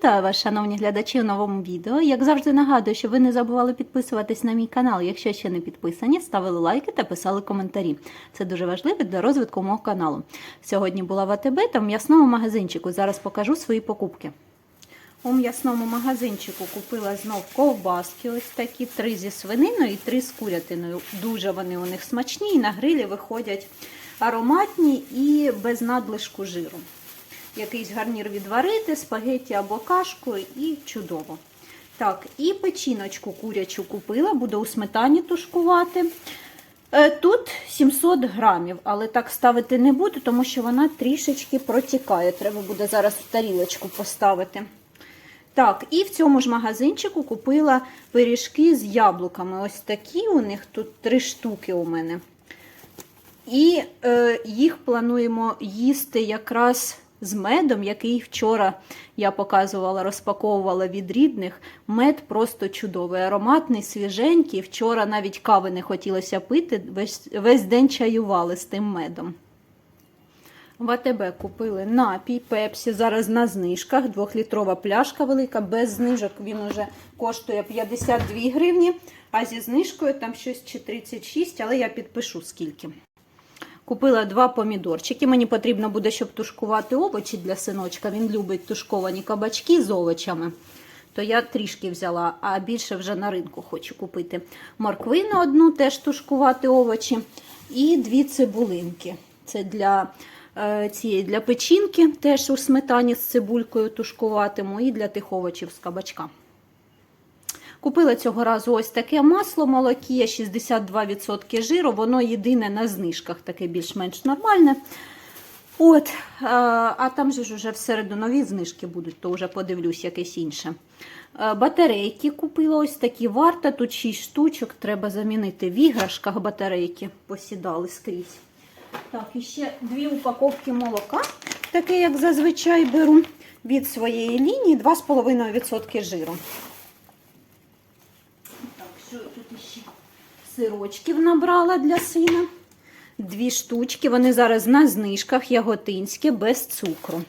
Вітаю вас, шановні глядачі, у новому відео. Як завжди нагадую, що ви не забували підписуватись на мій канал. Якщо ще не підписані, ставили лайки та писали коментарі. Це дуже важливо для розвитку мого каналу. Сьогодні була в АТБ та в м'ясному магазинчику. Зараз покажу свої покупки. У м'ясному магазинчику купила знов ковбаски, ось такі, три зі свининою і три з курятиною. Дуже вони у них смачні і на грилі виходять ароматні і без надлишку жиру. Якийсь гарнір відварити, спагетті або кашку і чудово. Так, і печіночку курячу купила, буду у сметані тушкувати. Е, Тут 700 грамів, але так ставити не буду, тому що вона трішечки протікає. Треба буде зараз в тарілочку поставити. Так, і в цьому ж магазинчику купила пиріжки з яблуками. Ось такі у них тут три штуки у мене. І е, їх плануємо їсти якраз з медом, який вчора я показувала, розпаковувала від рідних. Мед просто чудовий, ароматний, свіженький. Вчора навіть кави не хотілося пити, весь, весь день чаювали з тим медом. В АТБ купили напій Пепсі, зараз на знижках. Двохлітрова пляшка велика, без знижок він уже коштує 52 гривні, а зі знижкою там щось чи 36, але я підпишу скільки. Купила два помідорчики. Мені потрібно буде, щоб тушкувати овочі для синочка. Він любить тушковані кабачки з овочами. То я трішки взяла, а більше вже на ринку хочу купити. Морквину одну теж тушкувати овочі. І дві цибулинки. Це для е, цієї для печінки, теж у сметані з цибулькою тушкуватиму, і для тих овочів з кабачка. Купила цього разу ось таке масло молокія, 62% жиру. Воно єдине на знижках, таке більш-менш нормальне. От, а, там же ж вже всереду нові знижки будуть, то вже подивлюсь якесь інше. Батарейки купила ось такі варта. Тут 6 штучок. Треба замінити в іграшках батарейки. Посідали скрізь. Так, і ще дві упаковки молока, таке, як зазвичай беру від своєї лінії 2,5% жиру. Що тут ще сирочків набрала для сина. Дві штучки, вони зараз на знижках яготинське без цукру.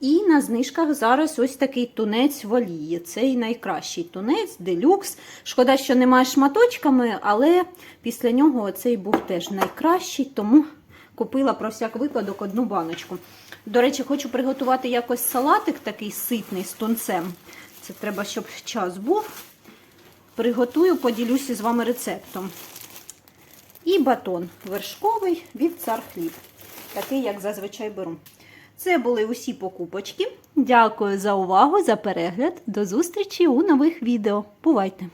І на знижках зараз ось такий тунець в олії. Цей найкращий тунець, делюкс. Шкода, що немає шматочками, але після нього цей був теж найкращий, тому купила про всяк випадок одну баночку. До речі, хочу приготувати якось салатик такий ситний з тунцем. Це треба, щоб час був. Приготую, поділюся з вами рецептом. І батон вершковий від цар хліб. Такий, як зазвичай беру. Це були усі покупочки. Дякую за увагу, за перегляд. До зустрічі у нових відео. Бувайте!